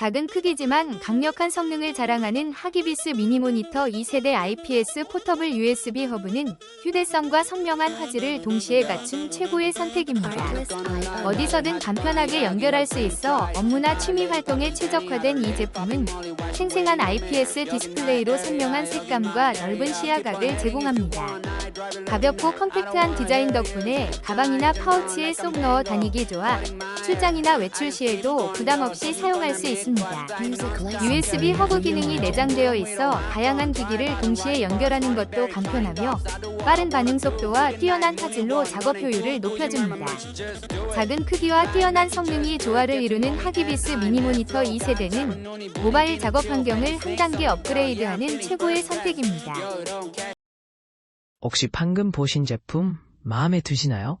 작은 크기지만 강력한 성능을 자랑하는 하기비스 미니 모니터 2세대 IPS 포터블 USB 허브는 휴대성과 선명한 화질을 동시에 갖춘 최고의 선택입니다. 어디서든 간편하게 연결할 수 있어 업무나 취미 활동에 최적화된 이 제품은 생생한 IPS 디스플레이로 선명한 색감과 넓은 시야각을 제공합니다. 가볍고 컴팩트한 디자인 덕분에 가방이나 파우치에 쏙 넣어 다니기 좋아 출장이나 외출 시에도 부담 없이 사용할 수 있습니다. USB 허브 기능이 내장되어 있어 다양한 기기를 동시에 연결하는 것도 간편하며 빠른 반응 속도와 뛰어난 화질로 작업 효율을 높여줍니다. 작은 크기와 뛰어난 성능이 조화를 이루는 하기비스 미니 모니터 2세대는 모바일 작업 환경을 한 단계 업그레이드하는 최고의 선택입니다. 혹시 방금 보신 제품 마음에 드시나요?